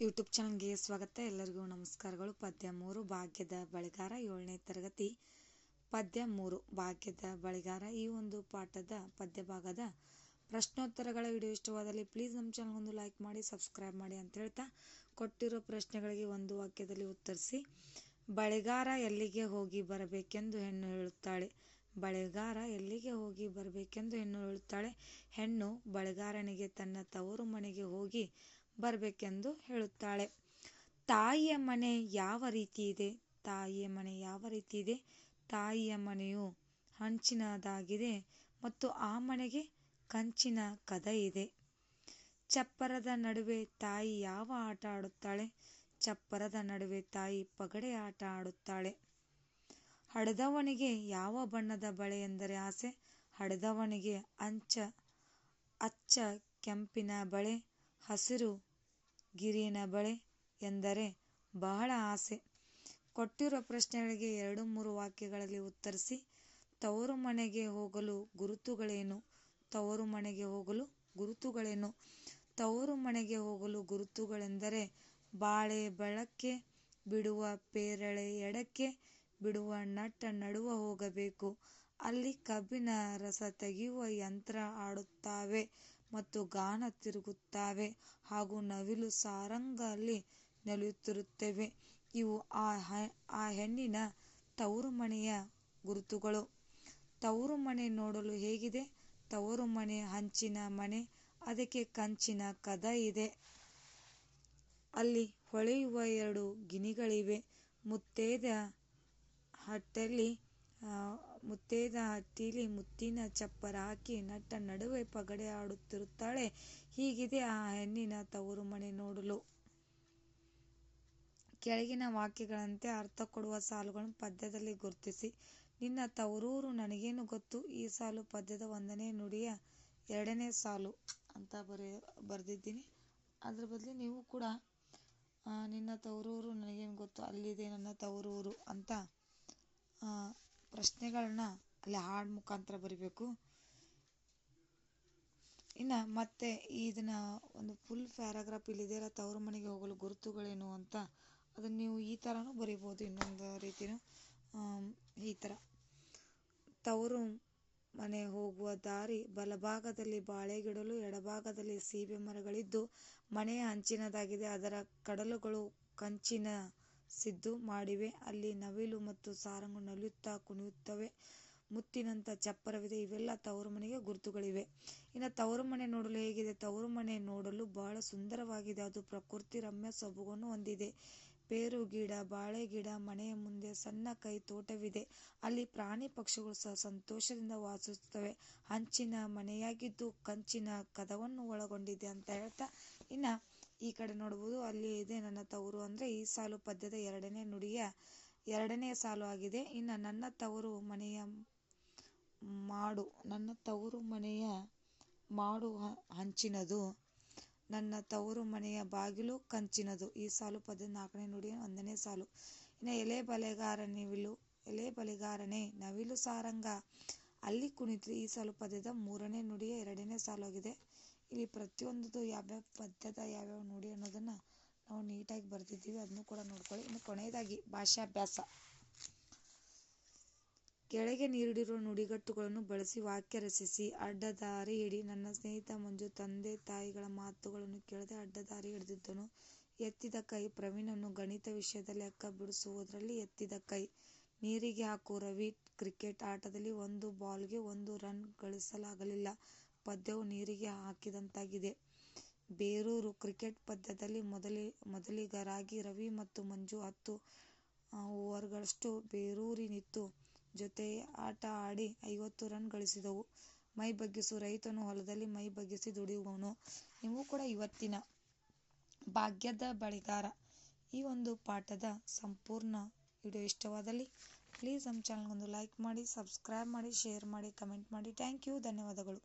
YouTube ಚಾನಲ್ಗೆ ಸ್ವಾಗತ. ಎಲ್ಲರಿಗೂ ನಮಸ್ಕಾರಗಳು. ಪದ್ಯ ಮೂರು, ಭಾಗ್ಯದ ಬಳಿಗಾರ. ಏಳನೇ ತರಗತಿ, ಪದ್ಯ ಮೂರು, ಭಾಗ್ಯದ ಬಳಿಗಾರ. ಈ ಒಂದು ಪಾಠದ ಪದ್ಯ ಭಾಗದ ಪ್ರಶ್ನೋತ್ತರಗಳ ವಿಡಿಯೋ ಇಷ್ಟವಾದಲ್ಲಿ ಪ್ಲೀಸ್ ನಮ್ಮ ಚಾನಲ್ ಒಂದು ಲೈಕ್ ಮಾಡಿ ಸಬ್ಸ್ಕ್ರೈಬ್ ಮಾಡಿ ಅಂತ ಹೇಳ್ತಾ ಕೊಟ್ಟಿರೋ ಪ್ರಶ್ನೆಗಳಿಗೆ ಒಂದು ವಾಕ್ಯದಲ್ಲಿ ಉತ್ತರಿಸಿ. ಬಳೆಗಾರ ಎಲ್ಲಿಗೆ ಹೋಗಿ ಬರಬೇಕೆಂದು ಹೆಣ್ಣು ಹೇಳುತ್ತಾಳೆ. ಬಳೆಗಾರ ಎಲ್ಲಿಗೆ ಹೋಗಿ ಬರಬೇಕೆಂದು ಹೆಣ್ಣು ಹೇಳುತ್ತಾಳೆ. ಹೆಣ್ಣು ಬಳೆಗಾರನಿಗೆ ತನ್ನ ತವರು ಮನೆಗೆ ಹೋಗಿ ಬರಬೇಕೆಂದು ಹೇಳುತ್ತಾಳೆ. ತಾಯಿಯ ಮನೆ ಯಾವ ರೀತಿ ಇದೆ? ತಾಯಿಯ ಮನೆ ಯಾವ ರೀತಿ ಇದೆ? ತಾಯಿಯ ಮನೆಯು ಹಂಚಿನದಾಗಿದೆ ಮತ್ತು ಆ ಮನೆಗೆ ಕಂಚಿನ ಕದ ಇದೆ. ಚಪ್ಪರದ ನಡುವೆ ತಾಯಿ ಯಾವ ಆಟ ಆಡುತ್ತಾಳೆ? ಚಪ್ಪರದ ನಡುವೆ ತಾಯಿ ಪಗಡೆ ಆಟ ಆಡುತ್ತಾಳೆ. ಹಡದವನಿಗೆ ಯಾವ ಬಣ್ಣದ ಬಳೆ ಎಂದರೆ ಆಸೆ? ಹಡದವನಿಗೆ ಅಂಚ, ಅಚ್ಚ ಕೆಂಪಿನ ಬಳೆ, ಹಸಿರು ಗಿರಿನ ಬಳೆ ಎಂದರೆ ಬಹಳ ಆಸೆ. ಕೊಟ್ಟಿರೋ ಪ್ರಶ್ನೆಗಳಿಗೆ ಎರಡು ಮೂರು ವಾಕ್ಯಗಳಲ್ಲಿ ಉತ್ತರಿಸಿ, ತವರು ಮನೆಗೆ ಹೋಗಲು ಗುರುತುಗಳೇನು? ತವರು ಮನೆಗೆ ಹೋಗಲು ಗುರುತುಗಳೇನು? ತವರು ಮನೆಗೆ ಹೋಗಲು ಗುರುತುಗಳೆಂದರೆ ಬಾಳೆ ಬಳಕ್ಕೆ ಬಿಡುವ ಪೇರಳೆ ಎಡಕ್ಕೆ ಬಿಡುವ ನಟ್ಟ ನಡುವ ಹೋಗಬೇಕು. ಅಲ್ಲಿ ಕಬ್ಬಿನ ರಸ ತೆಗೆಯುವ ಯಂತ್ರ ಆಡುತ್ತಾವೆ. ಮತ್ತು ಗಾನ ತಿರುಗುತ್ತವೆ ಹಾಗೂ ನವಿಲು ಸಾರಂಗ ಅಲ್ಲಿ ನಲಿಯುತ್ತಿರುತ್ತವೆ. ಇವು ಆ ಹೆಣ್ಣಿನ ತವರು ಮನೆಯ ಗುರುತುಗಳು. ತವರು ಮನೆ ನೋಡಲು ಹೇಗಿದೆ? ತವರು ಮನೆ ಹಂಚಿನ ಮನೆ ಅದಕ್ಕೆ ಕಂಚಿನ ಕದ ಇದೆ. ಅಲ್ಲಿ ಹೊಳೆಯುವ ಎರಡು ಗಿಣಿಗಳಿವೆ. ಮುತ್ತೇದ ಹಟ್ಟಲ್ಲಿ ಮುತ್ತೇದ ಹತ್ತಿಲಿ ಮುತ್ತಿನ ಚಪ್ಪರ ಹಾಕಿ ನಟ್ಟ ನಡುವೆ ಪಗಡೆ ಆಡುತ್ತಿರುತ್ತಾಳೆ. ಹೀಗಿದೆ ಆ ಹೆಣ್ಣಿನ ತವರು ಮನೆ ನೋಡಲು. ಕೆಳಗಿನ ವಾಕ್ಯಗಳಂತೆ ಅರ್ಥ ಕೊಡುವ ಸಾಲುಗಳನ್ನು ಪದ್ಯದಲ್ಲಿ ಗುರುತಿಸಿ. ನಿನ್ನ ತವರೂರು ನನಗೇನು ಗೊತ್ತು? ಈ ಸಾಲು ಪದ್ಯದ ಒಂದನೇ ನುಡಿಯ ಎರಡನೇ ಸಾಲು ಅಂತ ಬರೆಯ ಬರೆದಿದ್ದೀನಿ. ಅದ್ರ ಬದಲು ನೀವು ಕೂಡ ನಿನ್ನ ತವರೂರು ನನಗೇನು ಗೊತ್ತು? ಅಲ್ಲಿದೆ ನನ್ನ ತವರೂರು ಅಂತ ಪ್ರಶ್ನೆಗಳನ್ನ ಅಲ್ಲಿ ಹಾಡು ಮುಖಾಂತರ ಬರಿಬೇಕು. ಇನ್ನು ಮತ್ತೆ ಇದನ್ನ ಒಂದು ಫುಲ್ ಪ್ಯಾರಾಗ್ರಾಫ್ ಇಲ್ಲಿದೆಯಲ್ಲ ತವರು ಮನೆಗೆ ಹೋಗಲು ಗುರುತುಗಳೇನು ಅಂತ ಅದನ್ನು ನೀವು ಈ ಥರನೂ ಬರಿಬೋದು ಇನ್ನೊಂದು ರೀತಿನೂ ಈ ಥರ ತವರು ಮನೆ ಹೋಗುವ ದಾರಿ ಬಲಭಾಗದಲ್ಲಿ ಬಾಳೆಗಿಡಲು ಎಡಭಾಗದಲ್ಲಿ ಸೀಬೆ ಮರಗಳಿದ್ದು ಮನೆಯ ಅಂಚಿನದಾಗಿದೆ. ಅದರ ಕಡಲುಗಳು ಕಂಚಿನ ಸಿದ್ದು ಮಾಡಿವೆ. ಅಲ್ಲಿ ನವಿಲು ಮತ್ತು ಸಾರಂಗು ನಲಿಯುತ್ತಾ ಕುಣಿಯುತ್ತವೆ. ಮುತ್ತಿನಂಥ ಚಪ್ಪರವಿದೆ. ಇವೆಲ್ಲ ತವರು ಮನೆಗೆ ಗುರುತುಗಳಿವೆ. ಇನ್ನು ತವರು ಮನೆ ನೋಡಲು ಹೇಗಿದೆ? ತವರು ಮನೆ ನೋಡಲು ಬಹಳ ಸುಂದರವಾಗಿದೆ. ಅದು ಪ್ರಕೃತಿ ರಮ್ಯ ಸೊಬಗನ್ನು ಹೊಂದಿದೆ. ಪೇರು ಗಿಡ, ಬಾಳೆ ಗಿಡ, ಮನೆಯ ಮುಂದೆ ಸಣ್ಣ ಕೈ ತೋಟವಿದೆ. ಅಲ್ಲಿ ಪ್ರಾಣಿ ಪಕ್ಷಿಗಳು ಸಹ ಸಂತೋಷದಿಂದ ವಾಸಿಸುತ್ತವೆ. ಹಂಚಿನ ಮನೆಯಾಗಿದ್ದು ಕಂಚಿನ ಕದವನ್ನು ಒಳಗೊಂಡಿದೆ ಅಂತ ಹೇಳ್ತಾ ಇನ್ನು ಈ ಕಡೆ ನೋಡಬಹುದು ಅಲ್ಲಿ ಇದೆ ನನ್ನ ತವರು ಅಂದರೆ ಈ ಸಾಲು ಪದ್ಯದ ಎರಡನೇ ನುಡಿಯ ಎರಡನೇ ಸಾಲು ಆಗಿದೆ. ಇನ್ನು ನನ್ನ ತವರು ಮನೆಯ ಮಾಡು, ನನ್ನ ತವರು ಮನೆಯ ಮಾಡು ಹಂಚಿನದು, ನನ್ನ ತವರು ಮನೆಯ ಬಾಗಿಲು ಕಂಚಿನದು. ಈ ಸಾಲು ಪದ್ಯದ ನಾಲ್ಕನೇ ನುಡಿಯ ಒಂದನೇ ಸಾಲು. ಇನ್ನು ಎಲೆ ಬಲೆಗಾರ ನಿವಿಲು, ಎಲೆ ಬಲೆಗಾರನೇ ನವಿಲು ಸಾರಂಗ. ಅಲ್ಲಿ ಕುಣಿತು ಈ ಸಾಲು ಪದ್ಯದ ಮೂರನೇ ನುಡಿಯ ಎರಡನೇ ಸಾಲು ಆಗಿದೆ. ಇಲ್ಲಿ ಪ್ರತಿಯೊಂದು ಯಾವ್ಯಾವ ಪದ್ಯದ ಯಾವ್ಯಾವ ನುಡಿ ಅನ್ನೋದನ್ನ ನಾವು ನೀಟಾಗಿ ಬರೆದಿದ್ದೀವಿ ಅದನ್ನು ಕೂಡ ನೋಡ್ಕೊಳ್ಳಿ. ಇನ್ನು ಕೊನೆಯದಾಗಿ ಭಾಷಾಭ್ಯಾಸ. ಕೆಳಗೆ ನೀಡಿರುವ ನುಡಿಗಟ್ಟುಗಳನ್ನು ಬಳಸಿ ವಾಕ್ಯ ರಚಿಸಿ, ಅಡ್ಡದಾರಿ ಹಿಡಿ ನನ್ನ ಸ್ನೇಹಿತ ಮಂಜು ತಂದೆ ತಾಯಿಗಳ ಮಾತುಗಳನ್ನು ಕೇಳದೆ ಅಡ್ಡದಾರಿ ಹಿಡಿದಿದ್ದನು. ಎತ್ತಿದ ಕೈ ಪ್ರವೀಣನು ಗಣಿತ ವಿಷಯದಲ್ಲಿ ಲೆಕ್ಕ ಬಿಡಿಸುವುದರಲ್ಲಿ ಎತ್ತಿದ ಕೈ. ನೀರಿಗೆ ಹಾಕು ರವಿ ಕ್ರಿಕೆಟ್ ಆಟದಲ್ಲಿ ಒಂದು ಬಾಲ್ಗೆ ಒಂದು ರನ್ ಗಳಿಸಲಾಗಲಿಲ್ಲ. ಪದ್ಯವು ನೀರಿಗೆ ಹಾಕಿದಂತಾಗಿದೆ. ಬೇರೂರು ಕ್ರಿಕೆಟ್ ಪಂದ್ಯದಲ್ಲಿ ಮೊದಲಿ, ಮೊದಲಿಗರಾಗಿ ರವಿ ಮತ್ತು ಮಂಜು ಹತ್ತು ಓವರ್ಗಳಷ್ಟು ಬೇರೂರಿನಿತ್ತು. ಜೊತೆ ಆಟ ಆಡಿ ಐವತ್ತು ರನ್ ಗಳಿಸಿದವು. ಮೈ ಬಗ್ಗಿಸು ರೈತನು ಹೊಲದಲ್ಲಿ ಮೈ ಬಗ್ಗಿಸಿ ದುಡಿಯುವವನು. ನೀವು ಕೂಡ ಇವತ್ತಿನ ಭಾಗ್ಯದ ಬಳಿಗಾರ. ಈ ಒಂದು ಪಾಠದ ಸಂಪೂರ್ಣ ವಿಡಿಯೋ ಇಷ್ಟವಾದಲ್ಲಿ ಪ್ಲೀಸ್ ನಮ್ಮ ಚಾನಲ್ಗೊಂದು ಲೈಕ್ ಮಾಡಿ ಸಬ್ಸ್ಕ್ರೈಬ್ ಮಾಡಿ ಶೇರ್ ಮಾಡಿ ಕಮೆಂಟ್ ಮಾಡಿ. ಥ್ಯಾಂಕ್ ಯು ಧನ್ಯವಾದಗಳು.